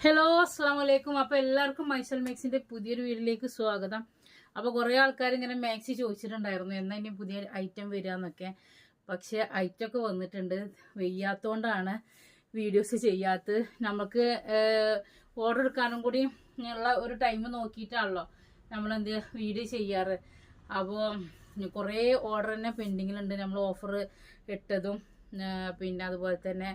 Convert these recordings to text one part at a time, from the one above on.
Hello അസ്സാം വലൈക്കും അപ്പൊ എല്ലാവർക്കും മൈസൽ മാക്സിന്റെ പുതിയൊരു വീഡിയോയിലേക്ക് സ്വാഗതം. അപ്പോൾ കുറേ ആൾക്കാർ ഇങ്ങനെ മാക്സി ചോദിച്ചിട്ടുണ്ടായിരുന്നു എന്നാ ഇനി പുതിയ ഐറ്റം വരികയെന്നൊക്കെ പക്ഷേ ഐറ്റം ഒക്കെ വന്നിട്ടുണ്ട്. വെയ്യാത്തോണ്ടാണ് വീഡിയോസ് ചെയ്യാത്തത്. നമുക്ക് ഓർഡർ എടുക്കാനും കൂടി ഉള്ള ഒരു ടൈം നോക്കിയിട്ടാണല്ലോ നമ്മൾ എന്ത് വീഡിയോ ചെയ്യാറ് അപ്പോൾ കുറേ ഓർഡർ തന്നെ പെൻഡിങ്ങിലുണ്ട് നമ്മൾ ഓഫർ ഇട്ടതും പിന്നെ അതുപോലെ തന്നെ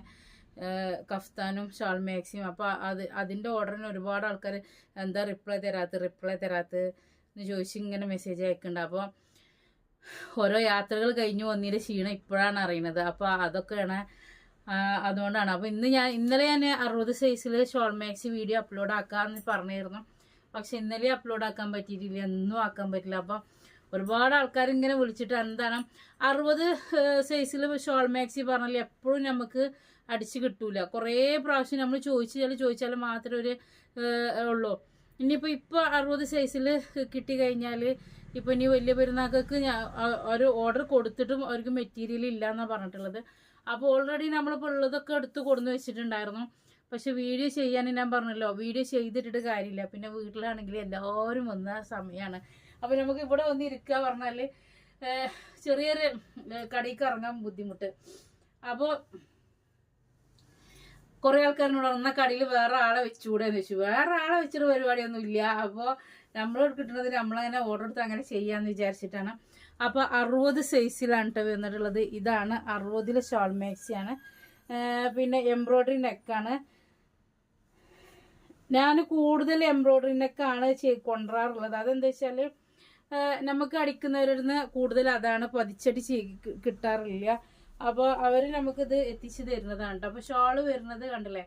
കഫ്താനും ഷാൾ മാക്സിയും അപ്പോൾ അത് അതിന്റെ ഓർഡറിന് ഒരുപാട് ആൾക്കാർ എന്താ റിപ്ലൈ തരാത്ത റിപ്ലൈ തരാത്ത എന്ന് ചോദിച്ച് ഇങ്ങനെ മെസ്സേജ് അയക്കുന്നുണ്ട് അപ്പോൾ ഓരോ യാത്രകൾ കഴിഞ്ഞു വന്നതിന്റെ ക്ഷീണം ഇപ്പോഴാണ് അറിയുന്നത് അപ്പോൾ അതൊക്കെയാണ് അതുകൊണ്ടാണ്. അപ്പോൾ ഇന്ന് ഞാൻ ഇന്നലെ ഞാൻ അറുപത് സൈസിൽ ഷോൾ മാക്സി വീഡിയോ അപ്ലോഡ് ആക്കാമെന്ന് പറഞ്ഞിരുന്നു. പക്ഷെ ഇന്നലെ അപ്ലോഡ് ആക്കാൻ പറ്റിയിട്ടില്ല എന്നും ആക്കാൻ പറ്റില്ല. അപ്പം ഒരുപാട് ആൾക്കാർ ഇങ്ങനെ വിളിച്ചിട്ട് എന്താണ് അറുപത് സൈസിൽ ഷോൾ മാക്സി പറഞ്ഞാൽ എപ്പോഴും നമുക്ക് അടിച്ച് കിട്ടൂല. കുറേ പ്രാവശ്യം നമ്മൾ ചോദിച്ചാൽ ചോദിച്ചാൽ മാത്രമേ ഒരു ഉള്ളൂ. ഇനിയിപ്പോൾ ഇപ്പോൾ അറുപത് സൈസിൽ കിട്ടി കഴിഞ്ഞാൽ ഇപ്പോൾ ഇനി വലിയ പെരുന്നാൾക്ക് ഞാൻ ഒരു ഓർഡർ കൊടുത്തിട്ടും അവർക്ക് മെറ്റീരിയൽ ഇല്ല എന്നാണ് പറഞ്ഞിട്ടുള്ളത്. അപ്പോൾ ഓൾറെഡി നമ്മളിപ്പോൾ ഉള്ളതൊക്കെ എടുത്ത് കൊടുന്ന് വെച്ചിട്ടുണ്ടായിരുന്നു. പക്ഷെ വീഡിയോ ചെയ്യാൻ ഞാൻ പറഞ്ഞല്ലോ വീഡിയോ ചെയ്തിട്ടിട്ട് കാര്യമില്ല. പിന്നെ വീട്ടിലാണെങ്കിൽ എല്ലാവരും വന്ന സമയമാണ് അപ്പോൾ നമുക്ക് ഇവിടെ വന്ന് ഇരിക്കുക പറഞ്ഞാൽ ചെറിയൊരു കടയിൽ ഇറങ്ങാൻ ബുദ്ധിമുട്ട്. അപ്പോൾ കുറെ ആൾക്കാരിനോട് അന്ന കടയിൽ വേറെ ആളെ വെച്ചുകൂടെ എന്ന് വെച്ചു വേറെ ആളെ വെച്ചിട്ട് പരിപാടിയൊന്നും ഇല്ല. അപ്പോൾ നമ്മളോട് കിട്ടുന്നത് നമ്മളങ്ങനെ ഓർഡർ എടുത്ത് അങ്ങനെ ചെയ്യാമെന്ന് വിചാരിച്ചിട്ടാണ്. അപ്പോൾ അറുപത് സൈസിലാണ് കേട്ടോ വന്നിട്ടുള്ളത്. ഇതാണ് അറുപതിലെ ഷോൾ മാക്സിയാണ് പിന്നെ എംബ്രോയ്ഡറി നെക്കാണ് ഞാൻ കൂടുതൽ എംബ്രോയ്ഡറി നെക്കാണ് കൊണ്ടുവരാറുള്ളത്. അതെന്താ വെച്ചാൽ നമുക്ക് അടിക്കുന്നവരിന്ന് കൂടുതൽ അതാണ് പതിച്ചടി കിട്ടാറില്ല. അപ്പോൾ അവർ നമുക്കിത് എത്തിച്ചു തരുന്നതാണ് കേട്ടോ അപ്പോൾ ഷോൾ വരുന്നത് കണ്ടില്ലേ?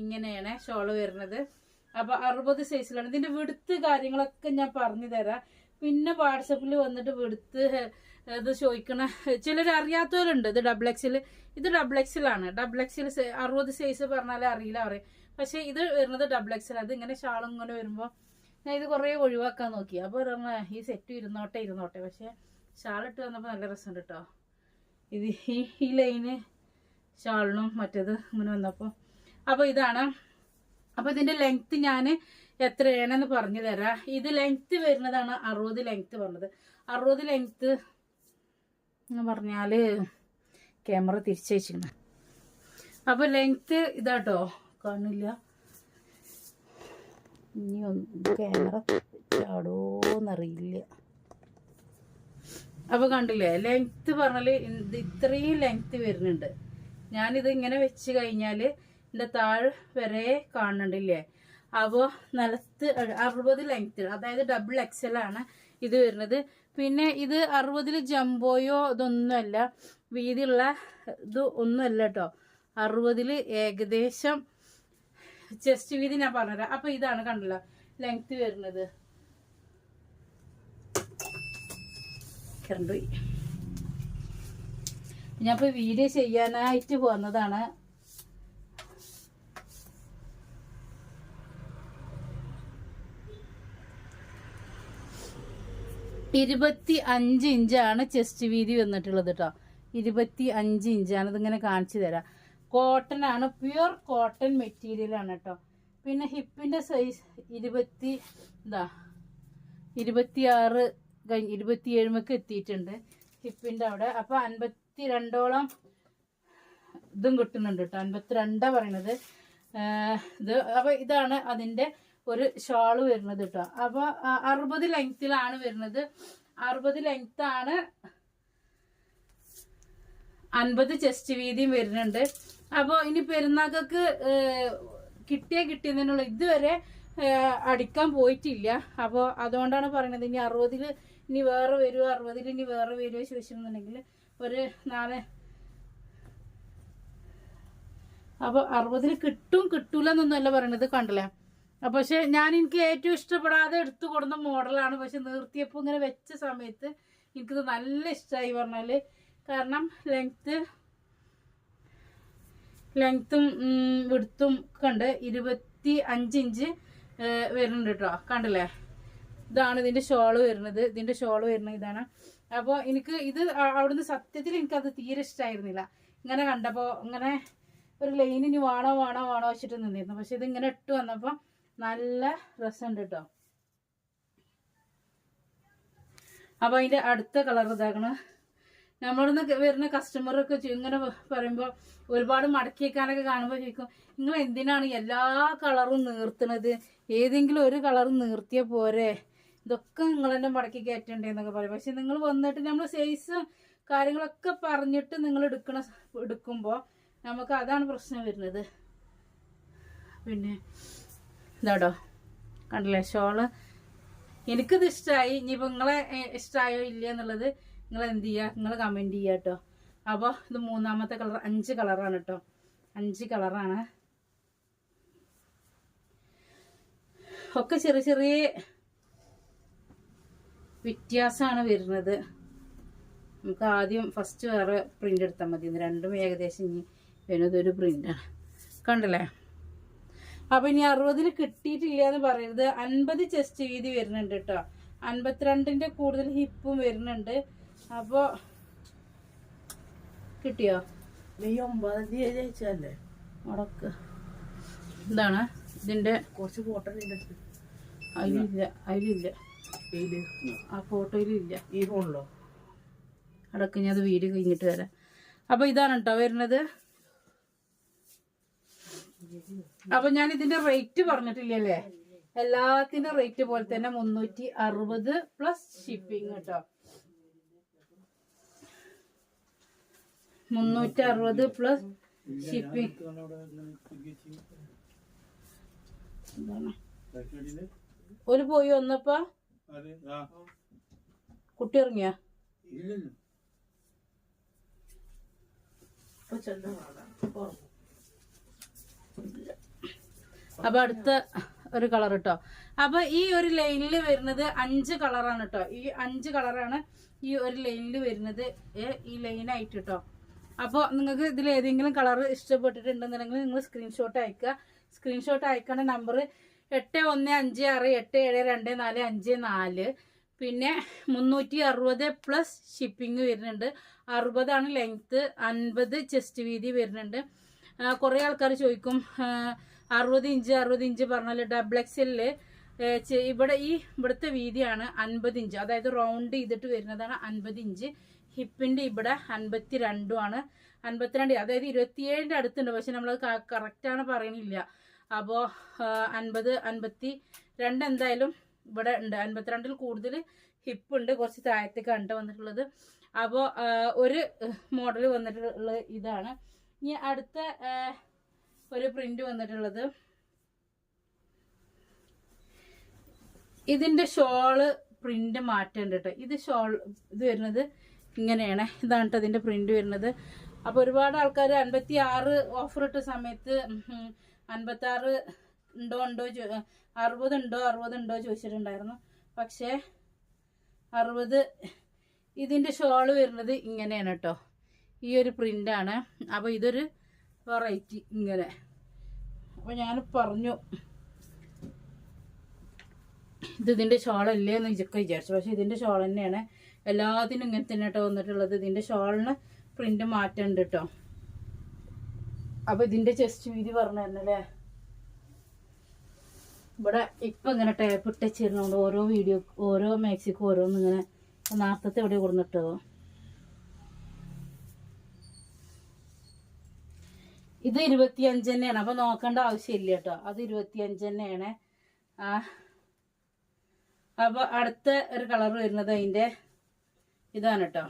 ഇങ്ങനെയാണ് ഷോൾ വരുന്നത്. അപ്പോൾ അറുപത് സൈസിലാണ്. ഇതിന്റെ വെടുത്ത് കാര്യങ്ങളൊക്കെ ഞാൻ പറഞ്ഞു തരാം. പിന്നെ വാട്സപ്പിൽ വന്നിട്ട് വെടുത്ത് ഇത് ചോദിക്കണ ചിലർ അറിയാത്തവരുണ്ട്. ഇത് ഡബിൾ എക്സിൽ ഇത് ഡബിൾ എക്സിലാണ് ഡബിൾ എക്സിൽ അറുപത് സൈസ് പറഞ്ഞാൽ അറിയില്ല അറിയാം പക്ഷെ ഇത് വരുന്നത് ഡബിൾ എക്സിൽ അത് ഇങ്ങനെ ഷാളും ഇങ്ങനെ വരുമ്പോൾ ഞാൻ ഇത് കുറേ ഒഴിവാക്കാൻ നോക്കി. അപ്പോൾ ഈ സെറ്റ് ഇരുന്നോട്ടെ ഇരുന്നോട്ടെ. പക്ഷേ ഷാളിട്ട് വന്നപ്പോൾ നല്ല രസമുണ്ട് കേട്ടോ ഇത് ഈ ലൈന് ഷാളിനും മറ്റേത് ഇങ്ങനെ വന്നപ്പോൾ അപ്പോൾ ഇതാണ്. അപ്പോൾ ഇതിന്റെ ലെങ്ത്ത് ഞാൻ എത്രയാണെന്ന് പറഞ്ഞു തരാം. ഇത് ലെങ്ത്ത് വരുന്നതാണ് അറുപത് ലെങ്ത്ത് പറഞ്ഞത്. അറുപത് ലെങ്ത്ത് എന്ന് പറഞ്ഞാൽ ക്യാമറ തിരിച്ചു വെച്ചിരിക്കണം അപ്പോൾ ലെങ്ത്ത് ഇതാട്ടോ. കാണില്ല. ഇനി ഒന്ന് ക്യാമറ ചാടോന്നറിയില്ല. അപ്പൊ കണ്ടില്ലേ ലെങ്ത് പറഞ്ഞാൽ ഇത് ഇത്രയും ലെങ്ത് വരുന്നുണ്ട്. ഞാനിത് ഇങ്ങനെ വെച്ച് കഴിഞ്ഞാൽ എന്റെ താഴെ വരെ കാണുന്നുണ്ടില്ലേ? അപ്പോൾ നിലത്ത് അറുപത് ലെങ്ത് അതായത് ഡബിൾ എക്സൽ ആണ് ഇത് വരുന്നത്. പിന്നെ ഇത് അറുപതിൽ ജംബോയോ ഇതൊന്നുമല്ല വീതിയുള്ള ഇത് ഒന്നുമല്ല കേട്ടോ അറുപതിൽ ഏകദേശം ചെസ്റ്റ് വീതി ഞാൻ പറഞ്ഞുതരാം. അപ്പൊ ഇതാണ് കണ്ടല്ലോ ലെങ്ത് വരുന്നത്. കറണ്ട് ഞാൻ ഇപ്പൊ വീഡിയോ ചെയ്യാനായിട്ട് പോന്നതാണ്. ഇരുപത്തി അഞ്ച് ഇഞ്ചാണ് ചെസ്റ്റ് വീതി വന്നിട്ടുള്ളത് കേട്ടോ ഇരുപത്തി അഞ്ച് ഇഞ്ചാണ് ഇതിങ്ങനെ കാണിച്ചു തരാം. കോട്ടൺ ആണ് പ്യുർ കോട്ടൺ മെറ്റീരിയൽ ആണ് കേട്ടോ പിന്നെ ഹിപ്പിന്റെ സൈസ് ഇരുപത്തി എന്താ ഇരുപത്തിയാറ് കഴിഞ്ഞ് ഇരുപത്തിയേഴുമൊക്കെ എത്തിയിട്ടുണ്ട്. ഹിപ്പിന്റെ അവിടെ. അപ്പോൾ അൻപത്തി രണ്ടോളം ഇതും കിട്ടുന്നുണ്ട് കേട്ടോ. അൻപത്തിരണ്ടാ പറയണത്. ഇത് അപ്പോൾ ഇതാണ് അതിന്റെ ഒരു ഷാൾ വരുന്നത് കേട്ടോ. അപ്പോൾ അറുപത് ലെങ്ത്തിലാണ് വരുന്നത്. അറുപത് ലെങ്ത് ആണ് അൻപത് ചെസ്റ്റ് വീതിയും വരുന്നുണ്ട്. അപ്പോൾ ഇനി പെരുന്നാക്കൾക്ക് കിട്ടിയ കിട്ടിയതിനുള്ള ഇതുവരെ അടിക്കാൻ പോയിട്ടില്ല. അപ്പോൾ അതുകൊണ്ടാണ് പറയുന്നത് ഇനി അറുപതിൽ ഇനി വേറെ വരുമോ അറുപതിൽ ഇനി വേറെ വരുമോ ചോദിച്ചിട്ടുണ്ടെങ്കിൽ ഒരു നാല് അപ്പോൾ അറുപതിൽ കിട്ടും കിട്ടൂല എന്നൊന്നുമല്ല പറയണത് കണ്ടില്ലേ? അപ്പൊ പക്ഷെ ഞാൻ എനിക്ക് ഏറ്റവും ഇഷ്ടപ്പെടാതെ എടുത്തു കൊടുന്ന മോഡലാണ്. പക്ഷെ നിർത്തിയപ്പോൾ ഇങ്ങനെ വെച്ച സമയത്ത് എനിക്കിത് നല്ല ഇഷ്ടമായി പറഞ്ഞാൽ. കാരണം ലെങ്ത്ത് ലെങ്ത്തും വിടുത്തും കണ്ട് ഇരുപത്തി അഞ്ച് ഇഞ്ച് ഏഹ്, വരുന്നുണ്ട് കേട്ടോ. കണ്ടില്ലേ? ഇതാണ് ഇതിന്റെ ഷോൾ വരുന്നത്. ഇതിന്റെ ഷോൾ വരുന്നത് ഇതാണ്. അപ്പോൾ എനിക്ക് ഇത് അവിടുന്ന് സത്യത്തിൽ എനിക്കത് തീരെ ഇഷ്ടമായിരുന്നില്ല ഇങ്ങനെ കണ്ടപ്പോൾ ഇങ്ങനെ ഒരു ലൈനിന് വേണോ വേണോ വേണോ വെച്ചിട്ട് നിന്നിരുന്നു. പക്ഷെ ഇങ്ങനെ ഇട്ട് വന്നപ്പോൾ നല്ല രസമുണ്ട് കേട്ടോ അപ്പോൾ അതിന്റെ അടുത്ത കളർ ഇതാക്കണ. നമ്മളിന്ന് വരുന്ന കസ്റ്റമറൊക്കെ ഇങ്ങനെ പറയുമ്പോൾ ഒരുപാട് മടക്കി വെക്കാനൊക്കെ കാണുമ്പോൾ ചോദിക്കും നിങ്ങൾ എന്തിനാണ് എല്ലാ കളറും നീർത്തണത്? ഏതെങ്കിലും ഒരു കളർ നീർത്തിയ പോരെ? ഇതൊക്കെ നിങ്ങൾ തന്നെ മടക്കി കയറ്റണ്ടേ എന്നൊക്കെ പറയും. പക്ഷെ നിങ്ങൾ വന്നിട്ട് നമ്മൾ സൈസ് കാര്യങ്ങളൊക്കെ പറഞ്ഞിട്ട് നിങ്ങൾ എടുക്കണ എടുക്കുമ്പോൾ നമുക്ക് അതാണ് പ്രശ്നം വരുന്നത്. പിന്നെ ഇതാടോ കണ്ടില്ലേ? ഷോൾ. എനിക്കിത് ഇഷ്ടമായി ഇനിയിപ്പോൾ നിങ്ങളെ ഇഷ്ടമായോ ഇല്ല എന്നുള്ളത് നിങ്ങൾ എന്ത് ചെയ്യുക നിങ്ങൾ കമന്റ് ചെയ്യുക കേട്ടോ അപ്പോൾ ഇത് മൂന്നാമത്തെ കളർ അഞ്ച് കളറാണ് കേട്ടോ അഞ്ച് കളറാണ്. ഒക്കെ ചെറിയ ചെറിയ വ്യത്യാസമാണ് വരുന്നത്. നമുക്ക് ആദ്യം ഫസ്റ്റ് വേറെ പ്രിന്റ് എടുത്താൽ മതി. രണ്ടും ഏകദേശം ഇനി വരുന്നതൊരു പ്രിന്റാണ് കണ്ടല്ലേ? അപ്പോൾ ഇനി അറുപതിൽ കിട്ടിയിട്ടില്ല എന്ന് പറയരുത്. അൻപത് ചെസ്റ്റ് വീതി വരുന്നുണ്ട് കേട്ടോ അൻപത്തിരണ്ടിന്റെ കൂടുതൽ ഹിപ്പും വരുന്നുണ്ട്. അപ്പോൾ കിട്ടിയോ? ഈ ഒമ്പതാം തീയതി അയച്ചല്ലേ മുടക്ക്. എന്താണ്? ഇതിന്റെ കുറച്ച് ഫോട്ടോ അതിലില്ല. അതിലില്ല. ഇതിൽ ആ ഫോട്ടോയിലില്ല ഈ ഫോണിലോ? അടക്കം ഞാൻ അത് വീഡിയോ കഴിഞ്ഞിട്ട് വരാം. അപ്പൊ ഇതാണ് കേട്ടോ വരുന്നത്. അപ്പൊ ഞാൻ ഇതിന്റെ റേറ്റ് പറഞ്ഞിട്ടില്ലല്ലേ? എല്ലാത്തിന്റെ റേറ്റ് പോലെ തന്നെ മുന്നൂറ്റി അറുപത് പ്ലസ് ഷിപ്പിംഗ് കേട്ടോ മുന്നൂറ്റി അറുപത് പ്ലസ് ഷിപ്പിംഗ്. ഒരു പോയി വന്നപ്പോ. കുട്ടി ഇറങ്ങിയാ. അപ്പൊ അടുത്ത ഒരു കളർ കേട്ടോ അപ്പൊ ഈ ഒരു ലൈനിൽ വരുന്നത് അഞ്ച് കളറാണ് കേട്ടോ ഈ അഞ്ച് കളറാണ് ഈ ഒരു ലൈനിൽ വരുന്നത് ഈ ലൈനായിട്ട് കേട്ടോ അപ്പോൾ നിങ്ങൾക്ക് ഇതിൽ ഏതെങ്കിലും കളർ ഇഷ്ടപ്പെട്ടിട്ടുണ്ടെന്നുണ്ടെങ്കിൽ നിങ്ങൾ സ്ക്രീൻഷോട്ട് അയക്കുക. സ്ക്രീൻഷോട്ട് അയക്കേണ്ട നമ്പർ എട്ട് ഒന്ന് അഞ്ച് ആറ് എട്ട് ഏഴ് രണ്ട് നാല് അഞ്ച് നാല്. പിന്നെ മുന്നൂറ്റി അറുപത് പ്ലസ് ഷിപ്പിംഗ് വരുന്നുണ്ട്. അറുപതാണ് ലെങ്ത്ത് അൻപത് ചെസ്റ്റ് വീതി വരുന്നുണ്ട്. കുറേ ആൾക്കാർ ചോദിക്കും അറുപത് ഇഞ്ച് അറുപത് ഇഞ്ച് പറഞ്ഞാൽ ഡബിൾ എക്സലിൽ ഇവിടെ ഈ ഇവിടുത്തെ വീതിയാണ് അൻപത് ഇഞ്ച്. അതായത് റൗണ്ട് ചെയ്തിട്ട് വരുന്നതാണ് അൻപത് ഇഞ്ച്. ഹിപ്പിന്റെ ഇവിടെ അൻപത്തി രണ്ടുമാണ് അൻപത്തിരണ്ട് അതായത് ഇരുപത്തിയേഴിന്റെ അടുത്തുണ്ട്. പക്ഷെ നമ്മൾ കറക്റ്റാണ് പറയണില്ല. അപ്പോൾ അൻപത് അൻപത്തി രണ്ട് എന്തായാലും ഇവിടെ ഉണ്ട്. അൻപത്തിരണ്ടിൽ കൂടുതൽ ഹിപ്പ് ഉണ്ട്. കുറച്ച് താഴത്തേക്ക് കണ്ട വന്നിട്ടുള്ളത്. അപ്പോൾ ഒരു മോഡൽ വന്നിട്ടുള്ള ഇതാണ്. ഇനി അടുത്ത ഒരു പ്രിന്റ് വന്നിട്ടുള്ളത്. ഇതിന്റെ ഷോൾ പ്രിന്റ് മാറ്റേണ്ടിട്ട് ഇത് ഷോൾ ഇത് വരുന്നത് ഇങ്ങനെയാണ്. ഇതാണ് കേട്ടോ ഇതിന്റെ പ്രിന്റ് വരുന്നത്. അപ്പൊ ഒരുപാട് ആൾക്കാർ അൻപത്തി ആറ് ഓഫർ ഇട്ട സമയത്ത് അൻപത്തി ആറ് ഉണ്ടോ ഉണ്ടോ ചോ- അറുപത് ഉണ്ടോ അറുപത് ഉണ്ടോ ചോദിച്ചിട്ടുണ്ടായിരുന്നു. പക്ഷേ അറുപത് ഇതിന്റെ ഷോൾ വരുന്നത് ഇങ്ങനെയാണ് കേട്ടോ ഈ ഒരു പ്രിന്റാണ് അപ്പോൾ ഇതൊരു വെറൈറ്റി ഇങ്ങനെ. അപ്പോൾ ഞാൻ പറഞ്ഞു ഇത് ഇതിന്റെ ഷോളല്ലേ എന്ന് ഇതൊക്കെ വിചാരിച്ചു. പക്ഷെ ഇതിന്റെ ഷോൾ തന്നെയാണ്. എല്ലാത്തിനും ഇങ്ങനെ തന്നെ കേട്ടോ വന്നിട്ടുള്ളത്. ഇതിന്റെ ഷോളിന് പ്രിന്റ് മാറ്റണ്ട് കേട്ടോ അപ്പോൾ ഇതിന്റെ ചെസ്റ്റ് വീതി പറഞ്ഞു തരണല്ലേ ഇവിടെ ഇപ്പം ഇങ്ങനെ ടേപ്പ് ഇട്ട് വെച്ചിരുന്നോണ്ട് ഓരോ വീഡിയോ ഓരോ മാക്സിക്കും ഓരോന്ന് ഇങ്ങനെ നാർത്തത്തെ എവിടെ കൊടുന്നിട്ടോ ഇത് ഇരുപത്തിയഞ്ച് തന്നെയാണ്. അപ്പൊ നോക്കേണ്ട ആവശ്യമില്ല കേട്ടോ അത് ഇരുപത്തിയഞ്ച് തന്നെയാണ്. ആ. അപ്പൊ അടുത്ത ഒരു കളർ വരുന്നത് അതിന്റെ ഇതാണ് കേട്ടോ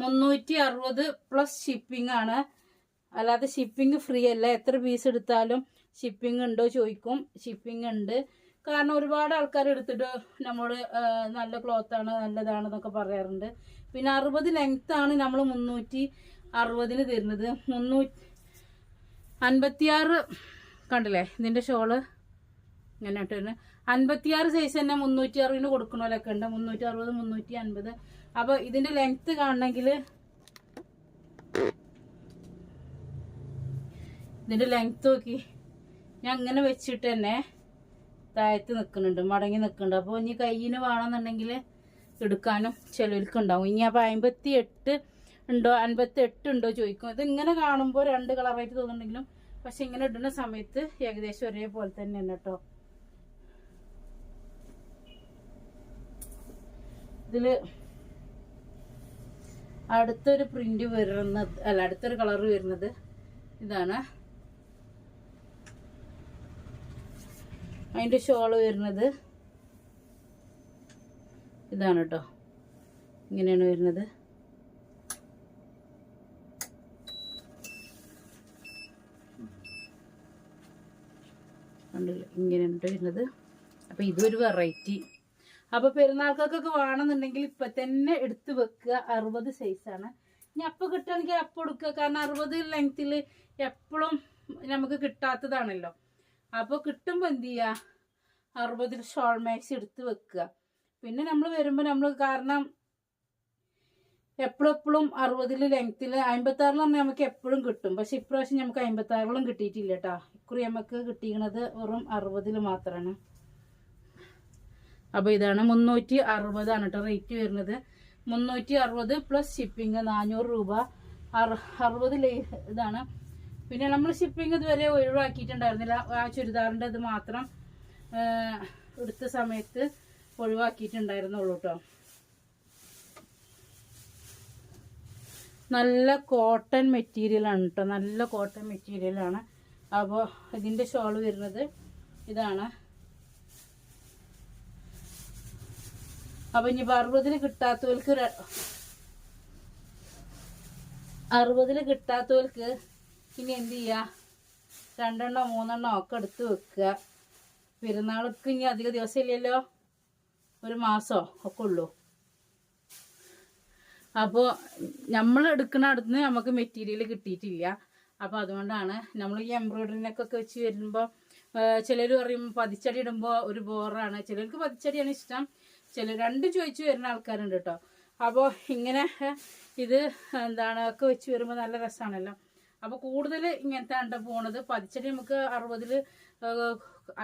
മുന്നൂറ്റി അറുപത് പ്ലസ് ഷിപ്പിംഗ് ആണ്. അല്ലാതെ ഷിപ്പിംഗ് ഫ്രീ അല്ല. എത്ര പീസ് എടുത്താലും ഷിപ്പിംഗ് ഉണ്ടോ ചോദിക്കും. ഷിപ്പിംഗ് ഉണ്ട്. കാരണം ഒരുപാട് ആൾക്കാർ എടുത്തിട്ട് നമ്മൾ നല്ല ക്ലോത്ത് ആണ് നല്ലതാണെന്നൊക്കെ പറയാറുണ്ട്. പിന്നെ അറുപത് ലെങ്ത് ആണ് നമ്മൾ മുന്നൂറ്റി അറുപതിന് തരുന്നത്. മുന്നൂറ്റി അൻപത്തിയാറ് കണ്ടില്ലേ? ഇതിന്റെ ഷോൾ ഇങ്ങനെ ഇട്ടിരുന്നു. അൻപത്തിയാറ് സൈസ് തന്നെ മുന്നൂറ്റി അറുപതിന് കൊടുക്കണോലൊക്കെ ഉണ്ട്. മുന്നൂറ്റി അറുപത് മുന്നൂറ്റി അൻപത് അപ്പൊ ഇതിന്റെ ലെങ്ത് കാണണമെങ്കിൽ ഇതിന്റെ ലെങ്ത് നോക്കി. ഞാൻ അങ്ങനെ വെച്ചിട്ട് തന്നെ താഴത്ത് നിൽക്കുന്നുണ്ട് മടങ്ങി നിൽക്കുന്നുണ്ട് അപ്പോൾ ഇനി കയ്യിന് വേണമെന്നുണ്ടെങ്കിൽ എടുക്കാനും ചിലർക്ക് ഉണ്ടാവും ഇനി അപ്പോൾ അമ്പത്തി എട്ട് ഉണ്ടോ അൻപത്തി എട്ട് ഉണ്ടോ ചോദിക്കും. ഇത് ഇങ്ങനെ കാണുമ്പോൾ രണ്ട് കളറായിട്ട് തോന്നുന്നുണ്ടെങ്കിലും പക്ഷെ ഇങ്ങനെ ഇടുന്ന സമയത്ത് ഏകദേശം ഒരേപോലെ തന്നെ കേട്ടോ. ഇതിൽ അടുത്തൊരു പ്രിന്റ് വരുന്നത് അല്ല അടുത്തൊരു കളർ വരുന്നത് ഇതാണ്. അതിന്റെ ഷോൾ വരുന്നത് ഇതാണ് കേട്ടോ ഇങ്ങനെയാണ് വരുന്നത്. ഇങ്ങനെയാണ് വരുന്നത്. അപ്പൊ ഇതൊരു വെറൈറ്റി അപ്പൊ പെരുന്നാൾക്കൊക്കെ വേണമെന്നുണ്ടെങ്കിൽ ഇപ്പൊ തന്നെ എടുത്ത് വെക്കുക. അറുപത് സൈസാണ് ഇനി അപ്പൊ കിട്ടുകയാണെങ്കിൽ അപ്പൊ എടുക്കുക. കാരണം അറുപത് ലെങ്ത്തിൽ എപ്പോഴും നമുക്ക് കിട്ടാത്തതാണല്ലോ. അപ്പോൾ കിട്ടുമ്പോൾ എന്ത് ചെയ്യുക? അറുപതിൽ ഷോൾ മാക്സ് എടുത്ത് വെക്കുക. പിന്നെ നമ്മൾ വരുമ്പോൾ നമ്മൾ കാരണം എപ്പോഴും എപ്പോഴും അറുപതിൽ ലെങ്ത്തിൽ അമ്പത്താറിലും നമുക്ക് എപ്പോഴും കിട്ടും. പക്ഷെ ഇപ്രാവശ്യം നമുക്ക് അമ്പത്താറിലും കിട്ടിയിട്ടില്ല കേട്ടോ. ഇക്കുറി നമുക്ക് കിട്ടിയിരിക്കുന്നത് വെറും അറുപതിൽ മാത്രമാണ്. അപ്പോൾ ഇതാണ് മുന്നൂറ്റി അറുപതാണ് കേട്ടോ റേറ്റ് വരുന്നത്. മുന്നൂറ്റി അറുപത് പ്ലസ് ഷിപ്പിംഗ് നാനൂറ് രൂപ. അറു അറുപത് ലേ- ഇതാണ്. പിന്നെ നമ്മൾ ഷിപ്പിംഗ് ഇതുവരെ ഒഴിവാക്കിയിട്ടുണ്ടായിരുന്നില്ല. ആ ചുരിദാറിന്റെ ഇത് മാത്രം എടുത്ത സമയത്ത് ഒഴിവാക്കിയിട്ടുണ്ടായിരുന്നുള്ളൂ കേട്ടോ. നല്ല കോട്ടൺ മെറ്റീരിയലാണ് കേട്ടോ. നല്ല കോട്ടൺ മെറ്റീരിയലാണ് അപ്പോൾ ഇതിന്റെ ഷോൾ വരുന്നത് ഇതാണ്. അപ്പൊ ഇനി അറുപതിൽ കിട്ടാത്തവർക്ക് അറുപതിന് കിട്ടാത്തവർക്ക് ഇനി എന്ത് ചെയ്യാ? രണ്ടെണ്ണോ മൂന്നെണ്ണോ ഒക്കെ എടുത്ത് വെക്കുക. പെരുന്നാൾക്ക് ഇനി അധിക ദിവസം ഇല്ലല്ലോ? ഒരു മാസോ ഒക്കെ ഉള്ളൂ. അപ്പോൾ നമ്മൾ എടുക്കുന്ന അടുത്ത് നമുക്ക് മെറ്റീരിയൽ കിട്ടിയിട്ടില്ല. അപ്പോൾ അതുകൊണ്ടാണ് നമ്മൾ ഈ എംബ്രോയിഡറിനൊക്കെ വെച്ച് വരുമ്പോൾ ചിലർ പറയും പതിച്ചടി ഇടുമ്പോൾ ഒരു ബോറാണ്. ചിലർക്ക് പതിച്ചടിയാണ് ഇഷ്ടം. ചില രണ്ടും ചോദിച്ചു വരുന്ന ആൾക്കാരുണ്ട് കേട്ടോ അപ്പോൾ ഇങ്ങനെ ഇത് എന്താണ് ഒക്കെ വെച്ച് വരുമ്പോൾ നല്ല രസമാണല്ലോ അപ്പോൾ കൂടുതൽ ഇങ്ങനത്തെ ആണ് പോണത്? പതിച്ചടി നമുക്ക് അറുപതിൽ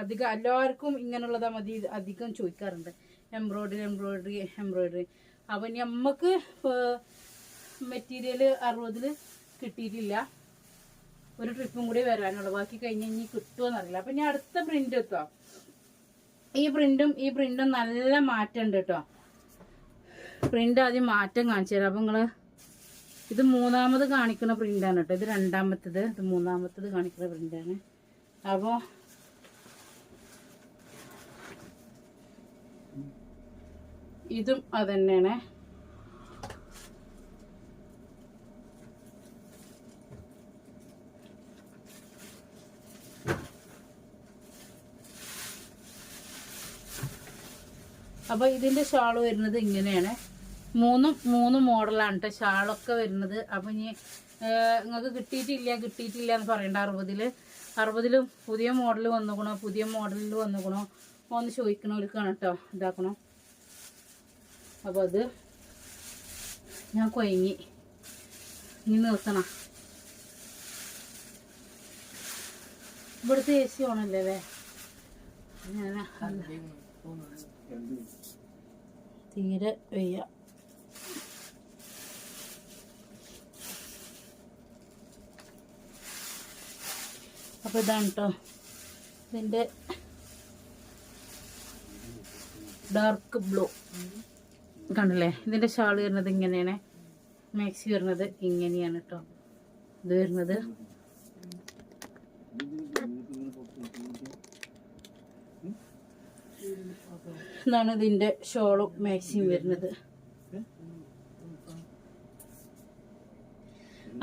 അധികം എല്ലാവർക്കും ഇങ്ങനെയുള്ളതാ മതി അധികം ചോദിക്കാറുണ്ട്. Embroidery embroidery embroidery. അപ്പോൾ നമുക്ക് മെറ്റീരിയൽ അറുപതിൽ കിട്ടിയിട്ടില്ല. ഒരു ട്രിപ്പും കൂടി വരാനുള്ളൂ. ബാക്കി കഴിഞ്ഞ് ഇനി കിട്ടുമോന്നറിയില്ല അപ്പം ഇനി അടുത്ത പ്രിന്റ് എത്തോ? ഈ പ്രിന്റും ഈ പ്രിന്റും നല്ല മാറ്റം ഉണ്ട് കേട്ടോ പ്രിന്റ് ആദ്യം മാറ്റം കാണിച്ചു തരാം. അപ്പം നിങ്ങൾ ഇത് മൂന്നാമത് കാണിക്കുന്ന പ്രിന്റാണ് കേട്ടോ ഇത് രണ്ടാമത്തത് ഇത് മൂന്നാമത്തത് കാണിക്കുന്ന പ്രിന്റാണ് അപ്പോൾ ഇതും അതന്നെയാണ് അപ്പൊ ഇതിന്റെ ഷാൾ വരുന്നത് ഇങ്ങനെയാണ്. മൂന്നും മൂന്ന് മോഡലാണ് കേട്ടോ ഷാളൊക്കെ വരുന്നത്. അപ്പൊ ഇനി നിങ്ങൾക്ക് കിട്ടിയിട്ടില്ല കിട്ടിയിട്ടില്ല എന്ന് പറയണ്ട അറുപതിൽ. അറുപതിലും പുതിയ മോഡൽ വന്നുക്കണോ? പുതിയ മോഡലിൽ വന്നുക്കണോ? ഒന്ന് ചോദിക്കണവർക്കാണ് കേട്ടോ ഇതാക്കണോ. അപ്പോൾ അത് ഞാൻ കൊയങ്ങി. ഇനി നിർത്തണം. ഇവിടുത്തെ എ സി ഓണല്ലേ ഞാൻ തീരെ വയ്യ. അപ്പോൾ ഇതാണ് കേട്ടോ ഇതിന്റെ ഡാർക്ക് ബ്ലൂ. കണ്ടില്ലേ? ഇതിന്റെ ഷാൾ വരുന്നത് ഇങ്ങനെയാണ്. മാക്സി വരുന്നത് ഇങ്ങനെയാണ് കേട്ടോ ഇത് വരുന്നത് ഇതാണ് ഇതിന്റെ ഷോളും മാക്സിയും വരുന്നത്.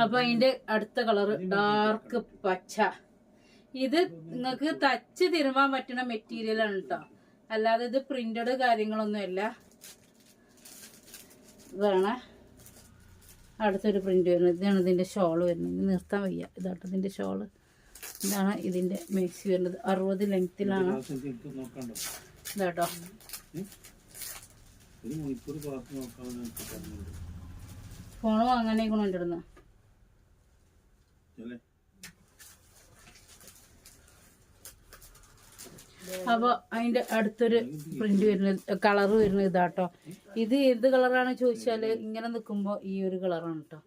അപ്പൊ അതിന്റെ അടുത്ത കളർ ഡാർക്ക് പച്ച. ഇത് നിങ്ങൾക്ക് തച്ച് തിരുമാൻ പറ്റുന്ന മെറ്റീരിയൽ ആണ് കേട്ടോ അല്ലാതെ ഇത് പ്രിന്റഡ് കാര്യങ്ങളൊന്നുമല്ല ഇതാണ് അടുത്തൊരു പ്രിന്റ് വരുന്നത്. ഇതാണ് ഇതിന്റെ ഷോൾ വരുന്നത്. നിർത്താൻ വയ്യ. ഇതാട്ടോ ഇതിന്റെ ഷോൾ ഇതാണ് ഇതിന്റെ മേക്സി വരുന്നത്. അറുപത് ലെങ്ത്തിലാണ് ഇതാട്ടോ. ഒരു മണിക്കൂർ ക്ലാസ് നോക്കാമെന്ന് എനിക്ക് പറഞ്ഞിട്ടുണ്ട്. ഫോൺ വാങ്ങാനേ കൊണ്ടിരുന്നത് അല്ലേ? അപ്പോൾ അതിന്റെ അടുത്തൊരു പ്രിന്റ് വരുന്നത് കളർ വരുന്നത് ഇതാട്ടോ. ഇത് ഏത് കളറാണ് ചോദിച്ചാൽ ഇങ്ങനെ നിൽക്കുമ്പോൾ ഈ ഒരു കളറാണ് കേട്ടോ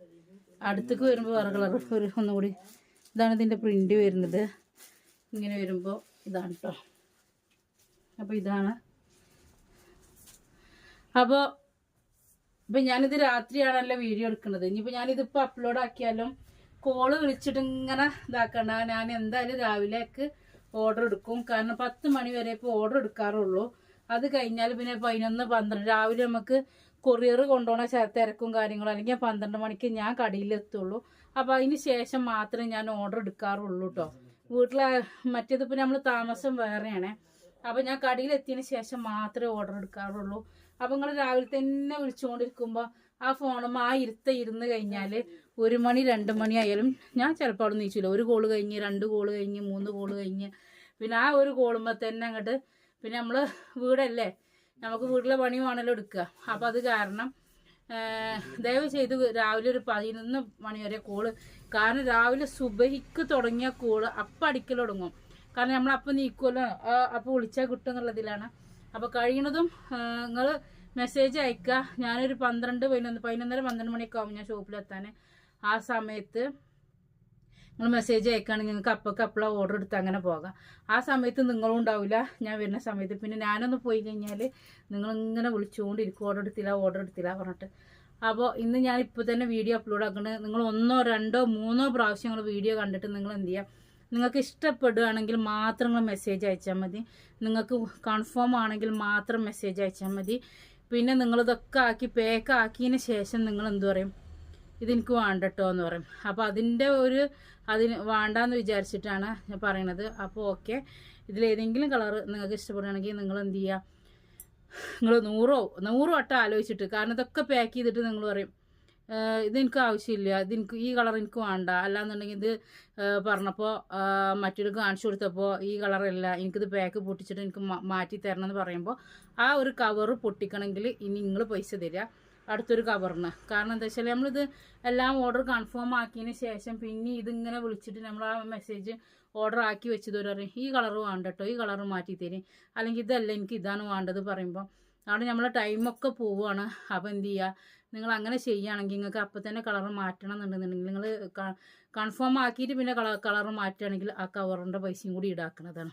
അടുത്തേക്ക് വരുമ്പോൾ വേറെ കളർ ഒരു ഒന്നുകൂടി ഇതാണ് ഇതിന്റെ പ്രിന്റ് വരുന്നത്. ഇങ്ങനെ വരുമ്പോൾ ഇതാണ് കേട്ടോ അപ്പോൾ ഇതാണ് അപ്പോൾ ഇപ്പം ഞാനിത് രാത്രിയാണല്ലോ വീഡിയോ എടുക്കുന്നത്. ഇനിയിപ്പോൾ ഞാനിതിപ്പോൾ അപ്ലോഡ് ആക്കിയാലും കോൾ വിളിച്ചിട്ട് ഇങ്ങനെ ഇതാക്കണ്ട. ഞാൻ എന്തായാലും രാവിലേക്ക് ഓർഡർ എടുക്കും. കാരണം പത്ത് മണി വരെ ഇപ്പോൾ ഓർഡർ എടുക്കാറുള്ളൂ. അത് കഴിഞ്ഞാൽ പിന്നെ പതിനൊന്ന് പന്ത്രണ്ട് രാവിലെ നമുക്ക് കൊറിയർ കൊണ്ടുപോകണ തിരക്കും കാര്യങ്ങളും അല്ലെങ്കിൽ പന്ത്രണ്ട് മണിക്ക് ഞാൻ കടയിലെത്തുള്ളൂ അപ്പോൾ അതിന് ശേഷം മാത്രമേ ഞാൻ ഓർഡർ എടുക്കാറുള്ളൂ കേട്ടോ വീട്ടിലെ മറ്റേതിപ്പോൾ നമ്മൾ താമസം വേറെയാണ്. അപ്പോൾ ഞാൻ കടയിലെത്തിയതിന് ശേഷം മാത്രമേ ഓർഡർ എടുക്കാറുള്ളൂ. അപ്പം നിങ്ങൾ രാവിലെ തന്നെ വിളിച്ചുകൊണ്ടിരിക്കുമ്പോൾ ആ ഫോണും ആ ഇരുത്ത ഇരുന്ന് കഴിഞ്ഞാൽ ഒരു മണി രണ്ട് മണി ആയാലും ഞാൻ ചിലപ്പോൾ അവിടെ നീച്ചില്ല ഒരു കോൾ കഴിഞ്ഞ് രണ്ട് കോൾ കഴിഞ്ഞ് മൂന്ന് കോൾ കഴിഞ്ഞ്. പിന്നെ ആ ഒരു കോളുമ്പോൾ തന്നെ അങ്ങോട്ട് പിന്നെ നമ്മൾ വീടല്ലേ? നമുക്ക് വീട്ടിലെ പണി വേണമല്ലോ എടുക്കുക അപ്പം അത് കാരണം ദയവ് ചെയ്ത് രാവിലെ ഒരു പതിനൊന്ന് മണി വരെ കോൾ കാരണം രാവിലെ സുബഹിക്ക് തുടങ്ങിയ കോൾ അപ്പം അടിക്കൽ തുടങ്ങും. കാരണം നമ്മൾ അപ്പം നീക്കുമല്ലോ അപ്പം വിളിച്ചാൽ കിട്ടും എന്നുള്ളതിലാണ് അപ്പോൾ കഴിയണതും നിങ്ങൾ മെസ്സേജ് അയക്കുക ഞാനൊരു പന്ത്രണ്ട് പതിനൊന്ന് പതിനൊന്നര പന്ത്രണ്ട് മണിയൊക്കെ ആവും ഞാൻ ഷോപ്പിലെത്താൻ ആ സമയത്ത് നിങ്ങൾ മെസ്സേജ് അയക്കുകയാണെങ്കിൽ നിങ്ങൾക്ക് അപ്പൊക്കെ അപ്പോഴാണ് ഓർഡർ എടുത്ത് അങ്ങനെ പോകാം. ആ സമയത്ത് നിങ്ങളും ഉണ്ടാവില്ല ഞാൻ വരുന്ന സമയത്ത്. പിന്നെ ഞാനൊന്ന് പോയി കഴിഞ്ഞാൽ നിങ്ങളിങ്ങനെ വിളിച്ചുകൊണ്ടിരിക്കും ഓർഡർ എടുത്തില്ല ഓർഡർ എടുത്തില്ല പറഞ്ഞിട്ട്. അപ്പോൾ ഇന്ന് ഞാൻ ഇപ്പോൾ തന്നെ വീഡിയോ അപ്ലോഡ് ആക്കുന്നത് നിങ്ങൾ ഒന്നോ രണ്ടോ മൂന്നോ പ്രാവശ്യം നിങ്ങൾ വീഡിയോ കണ്ടിട്ട് നിങ്ങൾ എന്ത് ചെയ്യുക നിങ്ങൾക്ക് ഇഷ്ടപ്പെടുകയാണെങ്കിൽ മാത്രം നിങ്ങൾ മെസ്സേജ് അയച്ചാൽ മതി. നിങ്ങൾക്ക് കൺഫേം ആണെങ്കിൽ മാത്രം മെസ്സേജ് അയച്ചാൽ മതി. പിന്നെ നിങ്ങളിതൊക്കെ ആക്കി പേക്ക് ആക്കിയതിന് ശേഷം നിങ്ങൾ എന്തു പറയും? ഇതെനിക്ക് വേണ്ട കേട്ടോ എന്ന് പറയും. അപ്പോൾ അതിന്റെ ഒരു അതിന് വേണ്ടാന്ന് വിചാരിച്ചിട്ടാണ് ഞാൻ പറയണത് അപ്പോൾ ഓക്കെ ഇതിലേതെങ്കിലും കളർ നിങ്ങൾക്ക് ഇഷ്ടപ്പെടുകയാണെങ്കിൽ നിങ്ങൾ എന്ത് ചെയ്യുക? നിങ്ങൾ നൂറോ നൂറ് വട്ടം ആലോചിച്ചിട്ട് കാരണം ഇതൊക്കെ പാക്ക് ചെയ്തിട്ട് നിങ്ങൾ പറയും. "ഏഹ് ഇതെനിക്ക് ആവശ്യമില്ല. ഇതെനിക്ക് ഈ കളർ എനിക്ക് വേണ്ട. അല്ലാന്നുണ്ടെങ്കിൽ ഇത് പറഞ്ഞപ്പോൾ മറ്റൊരു കാണിച്ചു കൊടുത്തപ്പോൾ ഈ കളറല്ല എനിക്കിത് പാക്ക് പൊട്ടിച്ചിട്ട് എനിക്ക് മാറ്റി തരണം എന്ന് പറയുമ്പോൾ ആ ഒരു കവർ പൊട്ടിക്കണമെങ്കിൽ ഇനി നിങ്ങൾ പൈസ തരിക. അടുത്തൊരു കവറിന് കാരണം എന്താ വെച്ചാൽ നമ്മളിത് എല്ലാം ഓർഡർ കൺഫേം ആക്കിയതിന് ശേഷം പിന്നെ ഇതിങ്ങനെ വിളിച്ചിട്ട് നമ്മൾ ആ മെസ്സേജ് ഓർഡർ ആക്കി വെച്ചത് ഒരു പറയും ഈ കളർ വേണ്ട കേട്ടോ ഈ കളർ മാറ്റി തരും. അല്ലെങ്കിൽ ഇതല്ല എനിക്ക് ഇതാണ് വേണ്ടത് പറയുമ്പോൾ അവിടെ നമ്മളെ ടൈമൊക്കെ പോവുകയാണ് അപ്പോൾ എന്ത് ചെയ്യുക നിങ്ങൾ അങ്ങനെ ചെയ്യുകയാണെങ്കിൽ നിങ്ങൾക്ക് അപ്പം തന്നെ കളർ മാറ്റണം എന്നുണ്ടെന്നുണ്ടെങ്കിൽ നിങ്ങൾ കൺഫേം ആക്കിയിട്ട് പിന്നെ കളർ കളർ മാറ്റുകയാണെങ്കിൽ ആ കവറിന്റെ പൈസയും കൂടി ഈടാക്കുന്നതാണ്.